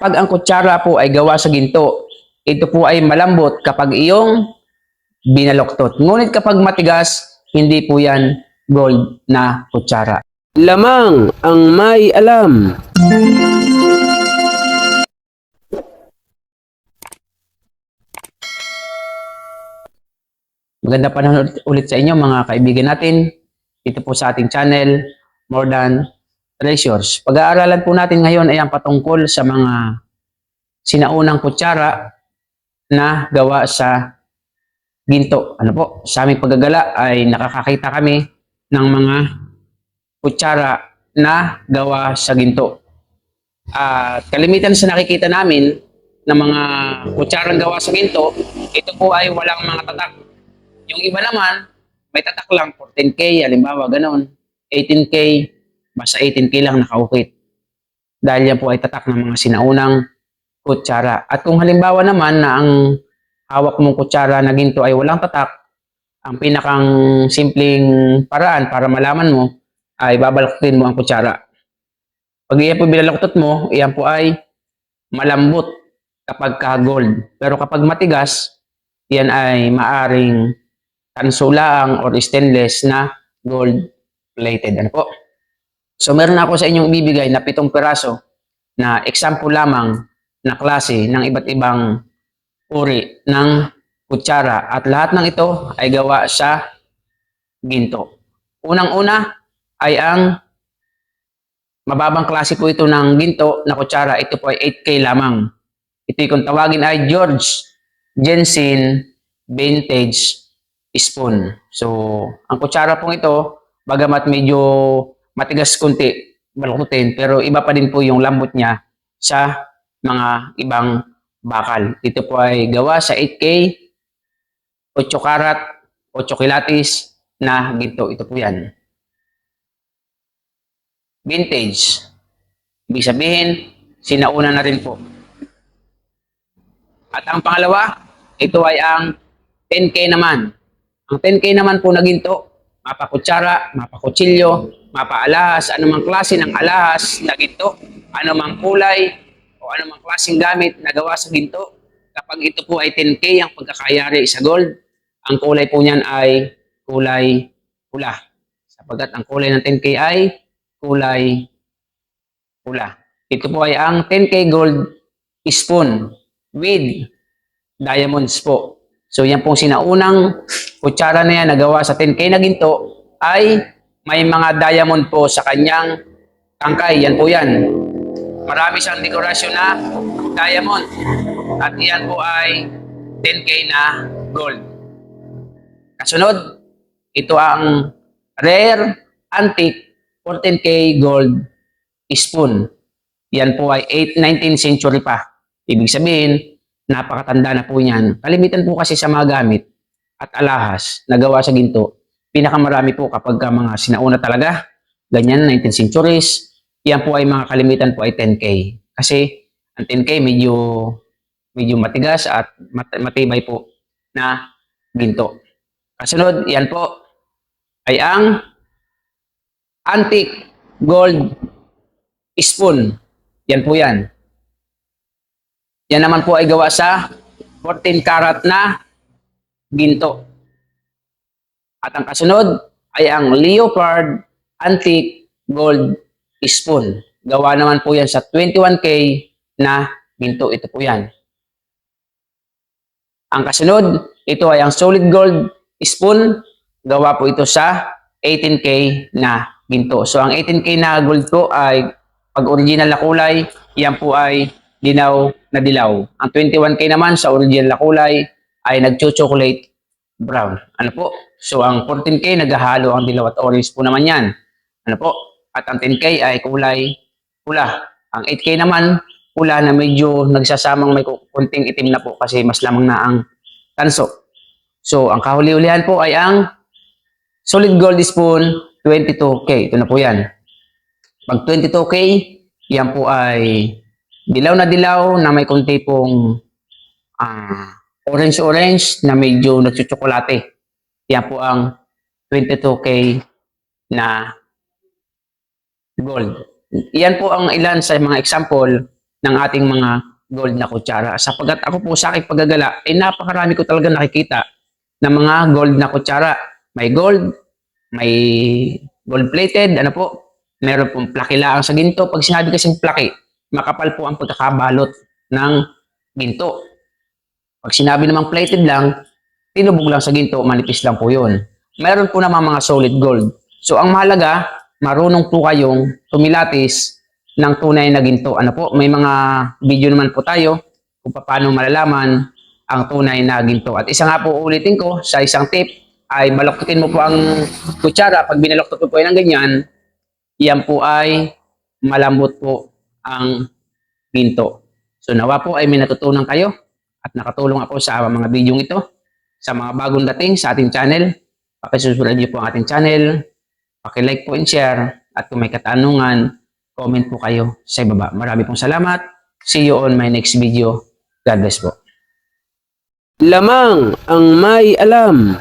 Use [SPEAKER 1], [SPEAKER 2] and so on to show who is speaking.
[SPEAKER 1] Pag ang kutsara po ay gawa sa ginto, ito po ay malambot kapag iyong binaloktot. Ngunit kapag matigas, hindi po yan gold na kutsara.
[SPEAKER 2] Lamang ang may alam.
[SPEAKER 1] Maganda panahon ulit sa inyo mga kaibigan natin. Dito po sa ating channel, More Than Treasures. Pag-aaralan po natin ngayon ay ang patungkol sa mga sinaunang kutsara na gawa sa ginto. Ano po, sa aming paggagala ay nakakakita kami ng mga kutsara na gawa sa ginto. At kalimitan sa nakikita namin ng mga kutsarang gawa sa ginto, ito po ay walang mga tatak. Yung iba naman, may tatak lang, 14K, halimbawa, ganon. 18K, basta 18K lang nakaukit. Dahil yan po ay tatak ng mga sinaunang kutsara. At kung halimbawa naman na ang hawak mong kutsara na ginto ay walang tatak, ang pinakang simpleng paraan para malaman mo ay babalaktin mo ang kutsara. Pag iyan po bilalaktot mo, iyan po ay malambot kapag ka gold. Pero kapag matigas, yan ay maaring tansulaang or stainless na gold plated. Ano po? So meron ako sa inyong ibibigay na pitong piraso na example lamang na klase ng iba't ibang uri ng kutsara at lahat ng ito ay gawa sa ginto. Unang-una ay ang mababang klase po ito ng ginto na kutsara. Ito po ay 8K lamang. Ito kung tawagin ay George Jensen Vintage Spoon. So, ang kutsara pong ito, bagamat medyo matigas kunti, balukutin, pero iba pa din po yung lambot niya sa mga ibang bakal. Ito po ay gawa sa 8K, 8 karat, 8 kilatis na ginto. Ito po yan. Vintage. Ibig sabihin, sinauna na rin po. At ang pangalawa, ito ay ang 10K naman. Ang 10K naman po na ginto, mapakutsara, mapakutsilyo, mapaalahas, anumang klase ng alahas na ginto, anumang kulay, o anumang klaseng gamit na gawa sa ginto. Kapag ito po ay 10K, ang pagkakayari sa gold, ang kulay po niyan ay kulay pula. Sapagkat ang kulay ng 10K ay kulay pula. Ito po ay ang 10K gold spoon with diamonds po. So yan pong sinaunang kutsara na yan na gawa sa 10K na ginto ay may mga diamond po sa kanyang tangkay. Yan po yan. Marami siyang dekorasyon na diamond. At yan po ay 10K na gold. Kasunod, ito ang rare antique 14K gold spoon. Yan po ay 8, 19th century pa. Ibig sabihin, napakatanda na po yan. Kalimitan po kasi sa mga gamit at alahas na gawa sa ginto, pinakamarami po kapag ka mga sinauna talaga, ganyan, 19th centuries, yan po ay mga kalimitan po ay 10K. Kasi ang 10K medyo medyo matigas at mat- matibay po na ginto. Kasunod, yan po ay ang antique gold spoon. Yan po yan. Yan naman po ay gawa sa 14 karat na ginto. At ang kasunod ay ang leopard antique gold spoon. Gawa naman po yan sa 21K na ginto. Ito po yan. Ang kasunod, ito ay ang solid gold spoon. Gawa po ito sa 18K na ginto. So ang 18K na gold po ay pag original na kulay, yan po ay dilaw na dilaw. Ang 21K naman sa original na kulay ay nagcho-chocolate brown. Ano po? So ang 14K naghahalo ang dilaw at orange po naman yan. Ano po? At ang 10K ay kulay pula. Ang 8K naman pula na medyo nagsasamang may kunting itim na po kasi mas lamang na ang tanso. So ang kahuli-hulihan po ay ang solid gold spoon 22K. Ito na po yan. Pag 22K, yan po ay dilaw na dilaw na may konti pong ah, orange-orange na medyo nagtsutsokolate. Yan po ang 22K na gold. Yan po ang ilan sa mga example ng ating mga gold na kutsara. Sapagkat ako po sa aking paggagala, ay napakarami ko talaga nakikita ng mga gold na kutsara. May gold, may gold plated, ano po, meron pong plakilaang sa ginto. Pag sinabi kasing plaki, makapal po ang pagkakabalot ng ginto. Pag sinabi namang plated lang, tinubog lang sa ginto, manipis lang po yun. Meron po naman mga solid gold. So ang mahalaga, marunong po kayong tumilatis ng tunay na ginto. Ano po, may mga video naman po tayo kung paano malalaman ang tunay na ginto. At isa nga po ulitin ko sa isang tip ay baloktokin mo po ang kutsara. Pag binaloktot mo po yan ng ganyan, yan po ay malambot po ang ginto. So nawa po ay may natutunan kayo at nakatulong ako sa mga video ito. Sa mga bagong dating sa ating channel, pakisusunod niyo po ang ating channel, pakilike po and share, at kung may katanungan, comment po kayo sa ibaba. Marami pong salamat. See you on my next video. God bless po.
[SPEAKER 2] Lamang ang may alam.